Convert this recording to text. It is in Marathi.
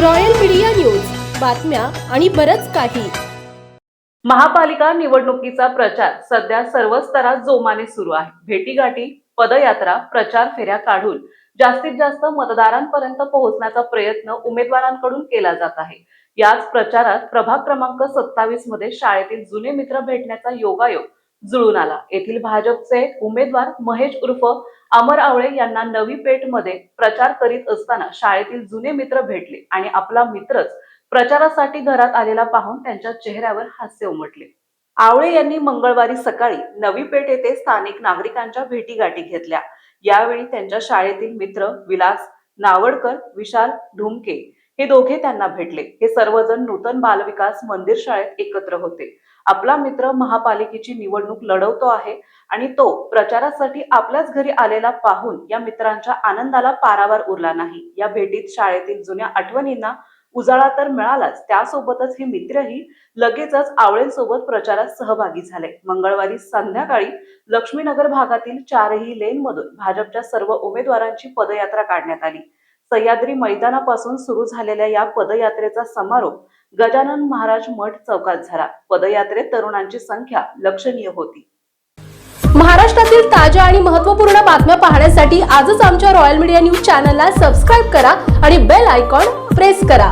Royal media news. बातम्या आणि बरच काही. महापालिका निवडणुकीचा प्रचार सध्या सर्व स्तरात जोमाने सुरू आहे. भेटीगाठी पदयात्रा प्रचार फेऱ्या काढून जास्तीत जास्त मतदारांपर्यंत पोहोचण्याचा प्रयत्न उमेदवारांकडून केला जात आहे. याच प्रचारात प्रभाग क्रमांक सत्तावीसमध्ये शाळेतील जुने मित्र भेटण्याचा योगायोग जुळून आला. येथील भाजपचे उमेदवार महेश उर्फ अमर आवळे यांना नवी पेठमध्ये प्रचार करीत असताना शाळेतील जुने मित्र भेटले आणि आपला मित्रच प्रचारासाठी घरात आलेला पाहून त्यांच्या चेहऱ्यावर हास्य उमटले. आवळे यांनी मंगळवारी सकाळी नवी पेठ येथे स्थानिक नागरिकांच्या भेटीगाठी घेतल्या. यावेळी त्यांच्या शाळेतील मित्र विलास नावडकर विशाल ढुमके हे दोघे त्यांना भेटले. हे सर्वजण नूतन बालविकास मंदिर शाळेत एकत्र होते. आपला मित्र महापालिकेची निवडणूक लढवतो आहे आणि तो प्रचारासाठी आपल्याच घरी आलेला पाहून या मित्रांच्या आनंदाला पारावार उरला नाही. या भेटीत शाळेतील जुन्या आठवणींना उजाळा तर मिळालाच. त्यासोबतच हे मित्रही लगेचच आवळेंसोबत प्रचारात सहभागी झाले. मंगळवारी संध्याकाळी लक्ष्मीनगर भागातील चारही लेनमधून भाजपच्या सर्व उमेदवारांची पदयात्रा काढण्यात आली. सह्याद्री मैदानापासून सुरू झालेल्या या पदयात्रेचा समारोप गजानन महाराज मठ चौकात झाला. पदयात्रेत तरुणांची संख्या लक्षणीय होती. महाराष्ट्रातील ताज्या आणि महत्त्वपूर्ण बातम्या पाहण्यासाठी आजच आमच्या रॉयल मीडिया न्यूज चॅनलला सबस्क्राईब करा आणि बेल आयकॉन प्रेस करा.